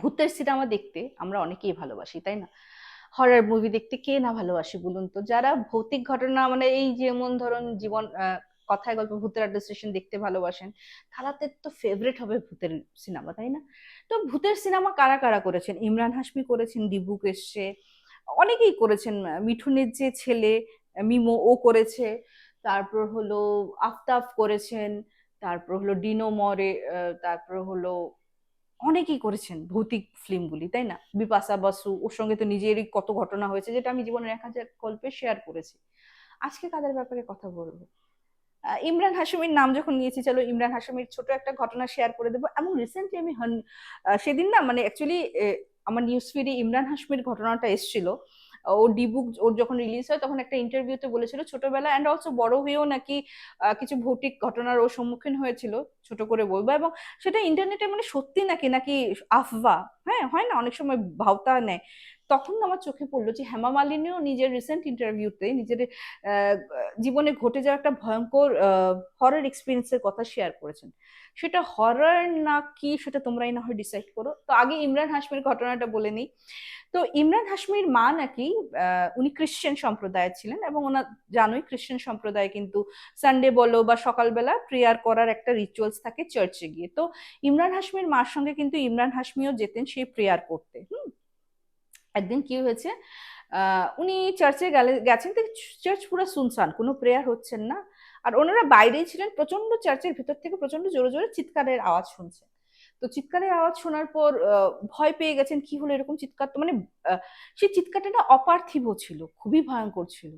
ভূতের সিনেমা দেখতে আমরা অনেকেই ভালোবাসি, তাই না? হরর মুভি দেখতে কে না ভালোবাসি বলুন তো? যারা ভৌতিক ঘটনা মানে এই যেমন ধরুন জীবন কথায় গল্প, ভূতের আড্ডা স্টেশন দেখতে ভালোবাসেন, তারাতে তো ফেভারিট হবে ভূতের সিনেমা, তাই না? তো ভূতের সিনেমা কারা কারা করেছেন? ইমরান হাশমি করেছেন ডিবুক এসছে, অনেকেই করেছেন মিঠুনের যে ছেলে মিমো, ও করেছে, তারপর হলো আফতাফ করেছেন, তারপর হলো ডিনো মরে তারপর হলো অনেকেই করেছেন ভৌতিক ফিল্মগুলি, তাই না? বিপাশা, বসু, ওর সঙ্গে তো নিজেরই কত ঘটনা হয়েছে, যেটা আমি জীবনের এক হাজার গল্পে শেয়ার করেছি। আজকে কাদের ব্যাপারে কথা বলব? ইমরান হাশমির নাম যখন নিয়েছি, চলো ইমরান হাশমির ছোট একটা ঘটনা শেয়ার করে দেবো। এবং রিসেন্টলি আমি সেদিন না মানে অ্যাকচুয়ালি আমার নিউজ ফিডে ইমরান হাশমির ঘটনাটা এসেছিল। ও ডিবুক ওর যখন রিলিজ হয় তখন একটা ইন্টারভিউতে বলেছিল ছোটবেলা অ্যান্ড অলসো বড় হয়েও নাকি কিছু ভৌতিক ঘটনার ও সম্মুখীন হয়েছিল, ছোট করে বলব, এবং সেটা ইন্টারনেটে মানে সত্যি নাকি নাকি আফওয়া হ্যাঁ হয় না? অনেক সময় ভাওতা নেয়। তখন আমার চোখে পড়ল যে হেমা মালিনীও নিজের রিসেন্ট ইন্টারভিউতে নিজের জীবনে ঘটে যাওয়া একটা ভয়ঙ্কর হরর এক্সপিরিয়েন্সের কথা শেয়ার করেছেন। সেটা হরর না কি সেটা তোমরাই না হয় ডিসাইড করো। তো আগে ইমরান হাশমির ঘটনাটা বলে নিই। তো ইমরান হাশমির মা নাকি উনি খ্রিশ্চান সম্প্রদায়ের ছিলেন এবং ওনার, জানোই খ্রিশ্চান সম্প্রদায় কিন্তু সানডে বলো বা সকালবেলা প্রেয়ার করার একটা রিচুয়ালস থাকে চার্চে গিয়ে। তো ইমরান হাশমির মার সঙ্গে কিন্তু ইমরান হাশমিও যেতেন সেই প্রেয়ার করতে। হুম? একদিন কি হয়েছে? উনি চার্চে গেলে, গেছেন চার্চ পুরো শুনশান, কোনো প্রেয়ার হচ্ছেন না। আর ওনারা বাইরেই ছিলেন প্রচণ্ড চার্চের ভিতর থেকে প্রচণ্ড জোরে জোরে চিৎকারের আওয়াজ শুনছেন তো চিৎকারের আওয়াজ শোনার পর ভয় পেয়ে গেছেন, কি হলো এরকম চিৎকার? তো মানে সেই চিৎকারটা না অপার্থিব ছিল, খুবই ভয়ঙ্কর ছিল।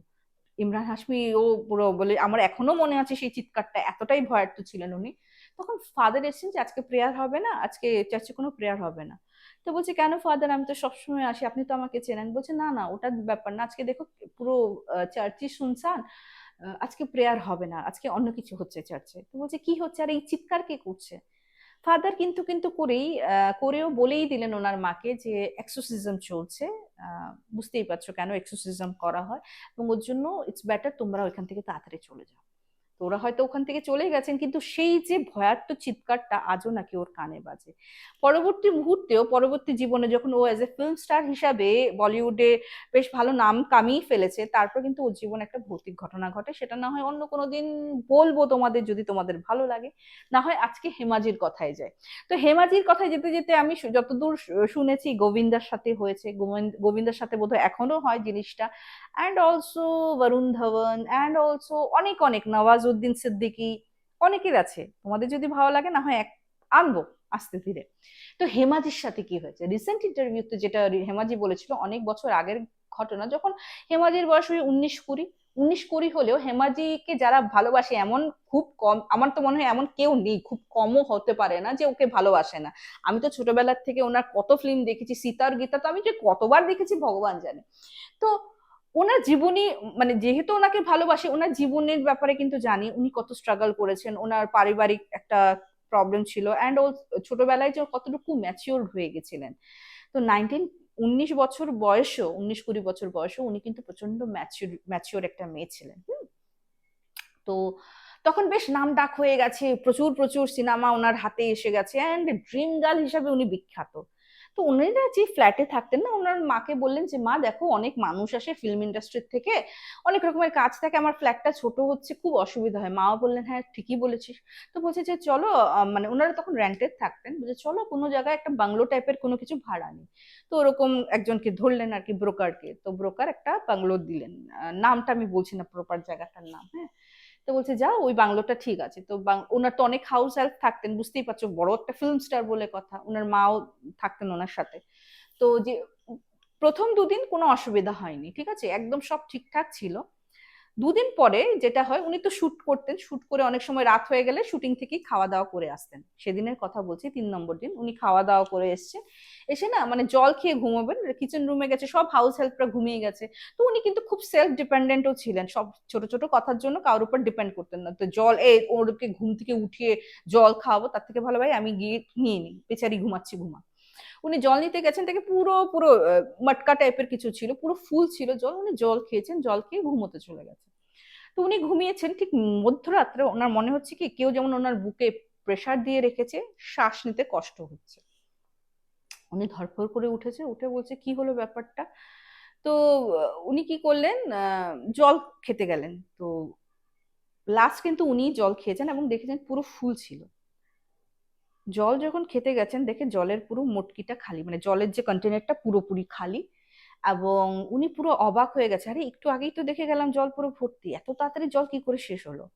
ইমরান হাসমি ও পুরো বলে, আমার এখনও মনে আছে সেই চিৎকারটা, এতটাই ভয়ার্থ ছিলেন উনি। তখন ফাদার এসেছেন যে, আজকে প্রেয়ার হবে না, আজকে চার্চে কোনো প্রেয়ার হবে না। তো বলছে, কেন ফাদার? আমি তো সবসময় আসি, আপনি তো আমাকে চেনেন। বলছে, না না, ওটা ব্যাপার না। আজকে দেখো, পুরো চার্চই শুনছান আজকে প্রেয়ার হবে না, আজকে অন্য কিছু হচ্ছে চার্চে। তো বলছে, কি হচ্ছে? আর, এই চিৎকার কে করছে? ফাদার কিন্তু কিন্তু করেই করেও বলেই দিলেন ওনার মাকে যে এক্সোসিজম চলছে বুঝতেই পারছ কেন এক্সোসিজম করা হয় এবং ওর জন্য ইটস বেটার তোমরা ওইখান থেকে তাড়াতাড়ি চলে যাও। তো ওরা হয়তো ওখান থেকে চলে গেছেন, কিন্তু সেই যে ভয়ার্থ চিৎকারটা আজও নাকি ওর কানে বাজে। পরবর্তী মুহূর্তেও, পরবর্তী জীবনে যখন ও এজ এ ফিল্ম স্টার হিসাবে বলিউডে বেশ ভালো নাম কামিয়ে ফেলেছে, তারপর কিন্তু ওর জীবনে একটা ভৌতিক ঘটনা ঘটে। সেটা না হয় অন্য কোনো দিন বলব তোমাদের যদি তোমাদের ভালো লাগে। না হয় আজকে হেমাজির কথায় যায় তো হেমাজির কথায় যেতে যেতে আমি যতদূর শুনেছি গোবিন্দার সাথে হয়েছে, গোবিন্দ- গোবিন্দার সাথে বোধহয় এখনও হয় জিনিসটা। And also Varun Dhawan and also অনেক অনেক নওয়াজউদ্দিন সিদ্দিকী অনেকের আছে। তোমাদের যদি ভালো লাগে, না হয় এক আনব আস্তে ধীরে। তো হেমাজির সাথে কি হয়েছে? রিসেন্ট ইন্টারভিউতে যেটা হেমাজি বলেছিল, অনেক বছর আগের ঘটনা, যখন হেমাজির বয়স ওই উনিশ কুড়ি উনিশ কুড়ি হলেও হেমাজিকে যারা ভালোবাসে, এমন খুব কম, আমার তো মনে হয় এমন কেউ নেই, খুব কমও হতে পারে না যে ওকে ভালোবাসে না। আমি তো ছোটবেলার থেকে ওনার কত ফিল্ম দেখেছি, সীতার গীতা তো আমি যে কতবার দেখেছি, ভগবান জানে। তো ওনার জীবনী মানে যেহেতু ওনাকে ভালোবাসি, ওনার জীবনের ব্যাপারে কিন্তু জানি। উনি কত স্ট্রাগল করেছেন, ওনার পারিবারিক একটা প্রবলেম ছিল অ্যান্ড ও ছোটবেলায় যে কতটুকু ম্যাচিওর হয়ে গেছিলেন। তো নাইনটিন উনিশ বছর বয়সেও, উনিশ কুড়ি বছর বয়সেও উনি কিন্তু প্রচণ্ড ম্যাচিওর ম্যাচিওর একটা মেয়ে ছিলেন? তো তখন বেশ নাম ডাক হয়ে গেছে, প্রচুর প্রচুর সিনেমা ওনার হাতে এসে গেছে অ্যান্ড ড্রিম গার্ল হিসাবে উনি বিখ্যাত। তো ওনারা যে ফ্ল্যাটে থাকতেন না ওনার মাকে বললেন যে, মা, দেখো অনেক মানুষ আসে ফিল্ম ইন্ডাস্ট্রির থেকে। অনেক রকমের কাজ থাকে, আমার ফ্ল্যাটটা ছোট হচ্ছে, খুব অসুবিধা হয়। মাও বললেন হ্যাঁ ঠিকই বলেছিস। তো বলছে যে, চলো মানে ওনারা তখন রেন্টেড থাকতেন। বলছে, চলো, কোনো জায়গায় একটা বাংলো টাইপের কোনো কিছু ভাড়া নেই। তো ওরকম একজনকে ধরলেন আর কি ব্রোকারকে তো ব্রোকার একটা বাংলো দিলেন। নামটা আমি বলছি না প্রপার জায়গাটার নাম হ্যাঁ? তো বলছে যা ওই বাংলোটা ঠিক আছে। তো ওনার তো অনেক হাউস হেল্প থাকতেন, বুঝতেই পারছ, বড় একটা ফিল্ম স্টার বলে কথা, ওনার মাও থাকতেন ওনার সাথে। তো যে, প্রথম দুদিন কোনো অসুবিধা হয়নি, ঠিক আছে? একদম সব ঠিকঠাক ছিল। দুদিন পরে যেটা হয়, উনি তো শুট করতেন শুট করে অনেক সময় রাত হয়ে গেলে শুটিং থেকেই খাওয়া দাওয়া করে আসতেন। সেদিনের কথা বলছি, তিন নম্বর দিন উনি খাওয়া দাওয়া করে এসছে। এসে না মানে জল খেয়ে ঘুমাবেন কিচেন রুমে গেছে, সব হাউস হেল্পরা ঘুমিয়ে গেছে। তো উনি কিন্তু খুব সেলফ ডিপেন্ডেন্টও ছিলেন। সব ছোট ছোট কথার জন্য কারোর উপর ডিপেন্ড করতেন না। তো জল এ ওরকে ঘুম থেকে উঠিয়ে জল খাওয়াবো, তার থেকে ভালো ভাই আমি গিয়ে নিয়ে নিই। বেচারি ঘুমাচ্ছি ঘুমা উনি জল নিতে গেছেন, তাকে পুরো পুরো মটকা টাইপের কিছু ছিল, পুরো ফুল ছিল জল। উনি জল খেয়েছেন, জল খেয়ে ঘুমোতে চলে গেছে। তো উনি ঘুমিয়েছেন ঠিক মধ্যরাত্রে। ওনার মনে হচ্ছে কি, কেউ যেমন ওনার বুকে প্রেশার দিয়ে রেখেছে, শ্বাস নিতে কষ্ট হচ্ছে। উনি ধরফর করে উঠেছে, উঠে বলছে, কি হলো ব্যাপারটা? তো উনি কি করলেন জল খেতে গেলেন। তো লাস্ট কিন্তু উনি জল খেয়েছেন এবং দেখেছেন পুরো ফুল ছিল। জল যখন খেতে গেছেন, দেখে জলের পুরো মটকিটা খালি মানে জলের যে কন্টেনারটা পুরোপুরি খালি এবং উনি পুরো অবাক হয়ে গেছে, আরে, একটু আগেই তো দেখে গেলাম জল পুরো ভর্তি, এত তাড়াতাড়ি জল কি করে শেষ হলো?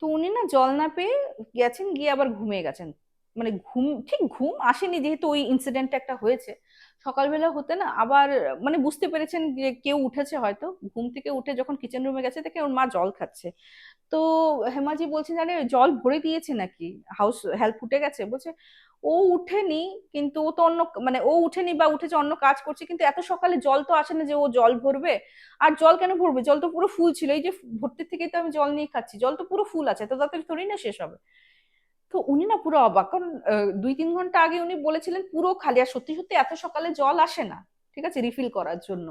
তো উনি না জল না পেয়ে গেছেন, গিয়ে আবার ঘুমিয়ে গেছেন। মানে ঘুম, ঠিক ঘুম আসেনি যেহেতু ওই ইনসিডেন্টটা একটা হয়েছে। সকালবেলা হতে না আবার মানে বুঝতে পেরেছেন যে কেউ উঠেছে হয়তো, ঘুম থেকে উঠে যখন কিচেন রুমে গেছে দেখে ওর মা জল খাচ্ছে। তো হেমাজি বলছেন জানে জল ভরে দিয়েছে নাকি? হাউস হেল্প উঠে গেছে। বলছে, ও উঠেনি, কিন্তু ও তো অন্য মানে ও উঠেনি বা উঠেছে, অন্য কাজ করছে, কিন্তু এত সকালে জল তো আসে না যে ও জল ভরবে। আর জল কেন ভরবে? জল তো পুরো ফুল ছিল। এই যে ভর্তি থেকেই তো আমি জল নিয়ে খাচ্ছি, জল তো পুরো ফুল আছে, তো তাদের থোড়ি না শেষ হবে? তো উনি না পুরো অবাক। কারণ দুই তিন ঘণ্টা আগে উনি বলেছিলেন পুরো খালি, আর সত্যি সত্যি এত সকালে জল আসে না, ঠিক আছে রিফিল করার জন্য।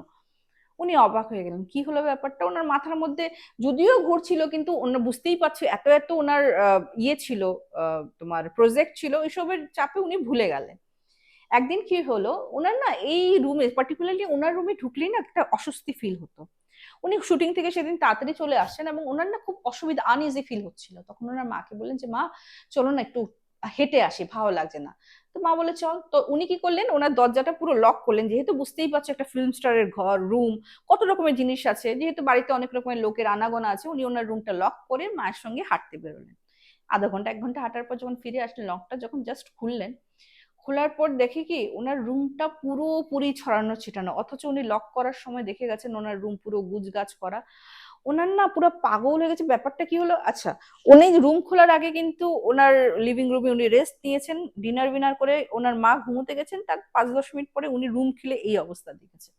উনি অবাক হয়ে গেলেন। কি হলো ব্যাপারটা? ওনার মাথার মধ্যে যদিও ঘুরছিল, কিন্তু ওনার বুঝতেই পারছে, এত এত ওনার ইয়ে ছিল তোমার প্রজেক্ট ছিল ওইসবের চাপে উনি ভুলে গেলেন। একদিন কি হলো, ওনার না এই রুমে পার্টিকুলারলি ওনার রুমে ঢুকলেই না একটা অস্বস্তি ফিল হতো। উনি শুটিং থেকে সেদিন তাড়াতাড়ি চলে আসছেন এবং ওনার না খুব অসুবিধা আনইজি ফিল হচ্ছিল। তখন ওনার মাকে বললেন যে, মা, চলো না একটু হেঁটে আসি, ভালো লাগছে না। তো মা বলে, চল। তো উনি কি করলেন, ওনার দরজাটা পুরো লক করলেন। যেহেতু বুঝতেই পারছ একটা ফিল্ম স্টারের ঘর রুম কত রকমের জিনিস আছে। যেহেতু বাড়িতে অনেক রকমের লোকের আনাগোনা আছে, উনি ওনার রুমটা লক করে মায়ের সঙ্গে হাঁটতে বেরোলেন। আধা ঘণ্টা, এক ঘণ্টা হাঁটার পর যখন ফিরে আসলেন লকটা যখন জাস্ট খুললেন খোলার পর দেখে কি ওনার রুমটা পুরোপুরি ছড়ানো ছিটানো অথচ উনি লক করার সময় দেখে গেছেন ওনার রুম পুরো গুজ গাছ করা। ওনার না পুরো পাগল হয়ে গেছে। ব্যাপারটা কি হলো? আচ্ছা উনি রুম খোলার আগে কিন্তু ওনার লিভিং রুমে উনি রেস্ট নিয়েছেন ডিনার বিনার করে ওনার মা ঘুমোতে গেছেন, তার পাঁচ দশ মিনিট পরে উনি রুম খুলে এই অবস্থা দেখেছে।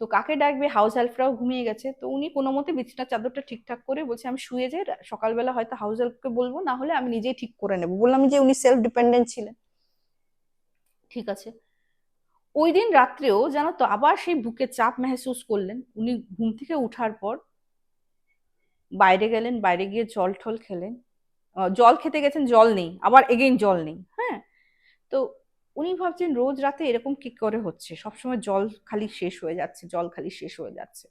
তো কাকে ডাকবে? হাউস হেল্পরাও ঘুমিয়ে গেছে। তো উনি কোনো মতে বিছানার চাদরটা ঠিকঠাক করে বলছে, আমি শুয়ে যাই সকালবেলা হয়তো হাউস হেল্পকে বলব, না হলে আমি নিজেই ঠিক করে নেব। বললাম যে উনি সেলফ ডিপেন্ডেন্ট ছিলেন। ঠিক আছে। ওই দিন রাত্রেও জানো তো আবার সেই বুকে চাপ মেহসুস করলেন। উনি ঘুম থেকে উঠার পর বাইরে গেলেন, বাইরে গিয়ে জল ঠল খেলেন। জল খেতে গেছেন, জল নেই। আবার এগেইন জল নেই হ্যাঁ? তো উনি ভাবছেন রোজ রাতে এরকম কি করে হচ্ছে? সবসময় জল খালি শেষ হয়ে যাচ্ছে, জল খালি শেষ হয়ে যাচ্ছে।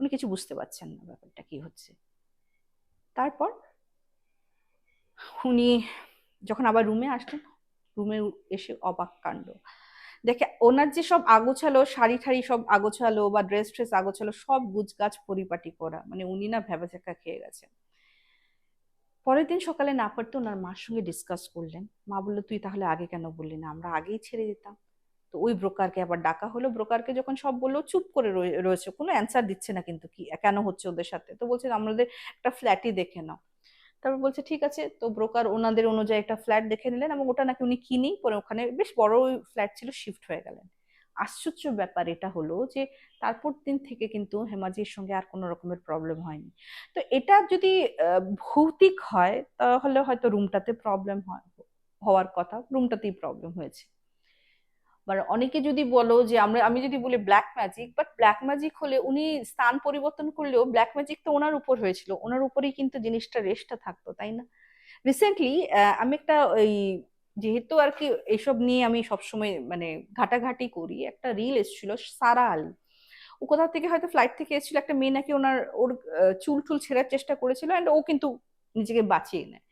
উনি কিছু বুঝতে পারছেন না ব্যাপারটা কি হচ্ছে। তারপর উনি যখন আবার রুমে আসলেন রুমে এসে অবাক কাণ্ড। দেখে ওনার যে সব আগোছালো, শাড়ি ঠাড়ি সব আগোছালো বা ড্রেস ট্রেস আগোছালো, সব গুজগাছ পরিপাটি করা মানে উনি না ভেবাচাকা খেয়ে গেছেন। পরের দিন সকালে না পারতে ওনার মার সঙ্গে ডিসকাস করলেন। মা বলল, তুই তাহলে আগে কেন বললি না? আমরা আগেই ছেড়ে দিতাম। তো ওই ব্রোকারকে আবার ডাকা হলো। ব্রোকারকে যখন সব বলল, চুপ করে রয়েছে, কোনো অ্যান্সার দিচ্ছে না কিন্তু কি, কেন হচ্ছে ওদের সাথে? তো বলছে, আমাদের একটা ফ্ল্যাটই দেখে নাও। তারপর বলছে, ঠিক আছে। তো ব্রোকার ওনাদের অনুযায়ী একটা ফ্ল্যাট দেখে নিলেন এবং ওটা নাকি উনি কিনেই পরে ওখানে বেশ বড় ফ্ল্যাট ছিল শিফট হয়ে গেলেন। আশ্চর্য ব্যাপার এটা হলো যে তারপর দিন থেকে কিন্তু হেমাজির সঙ্গে আর কোনো রকমের প্রবলেম হয়নি। তো এটা যদি ভৌতিক হয়, তাহলে হয়তো রুমটাতে প্রবলেম হয়, হওয়ার কথা রুমটাতেই প্রবলেম হয়েছে। মানে অনেকে যদি বলো যে আমরা, আমি যদি বলি black magic but black magic হলে উনি স্থান পরিবর্তন করলেও ব্ল্যাক ম্যাজিক তো ওনার উপর হয়েছিল। ওনার উপরেই কিন্তু জিনিসটা রেস্টটা থাকতো, তাই না? রিসেন্টলি আমি একটা ওই যেহেতু আর কি এইসব নিয়ে আমি সবসময় মানে ঘাটাঘাটি করি, একটা রিল এসেছিল, সারা আলী। ও কোথা থেকে হয়তো ফ্লাইট থেকে এসেছিল, একটা মেয়ে নাকি ওনার ওর চুল টুল ছেঁড়ার চেষ্টা করেছিল অ্যান্ড ও কিন্তু নিজেকে বাঁচিয়ে নেয়।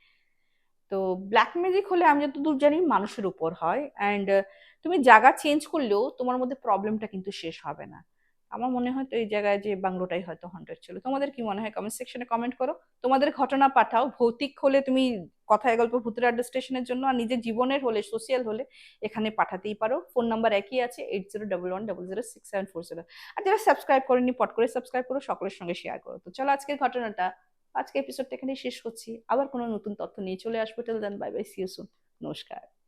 তো ব্ল্যাক ম্যাজিক হলে আমি যতদূর জানি মানুষের উপর হয় অ্যান্ড তুমি জায়গা চেঞ্জ করলেও তোমার মধ্যে প্রবলেমটা কিন্তু শেষ হবে না। আমার মনে হয় তো এই জায়গায় যে বাংলোটাই হয়তো হন্টেড ছিল। তোমাদের কি মনে হয় কমেন্ট সেকশনে কমেন্ট করো। তোমাদের ঘটনা পাঠাও। ভৌতিক হলে তুমি কথায় গল্প ভূতের আড্ডা স্টেশনের জন্য আর নিজের জীবনের হলে সোশিয়াল হলে এখানে পাঠাতেই পারো। ফোন নাম্বার একই আছে eight zero double one double zero six seven four zero আর যারা সাবস্ক্রাইব করেনি, পট করে সাবস্ক্রাইব করো, সকলের সঙ্গে শেয়ার করো। তো চলো আজকের ঘটনাটা আজকে এপিসোডটা এখানে শেষ করছি। আবার কোনো নতুন তথ্য নিয়ে চলে আসব। Till then bye bye see you soon নমস্কার।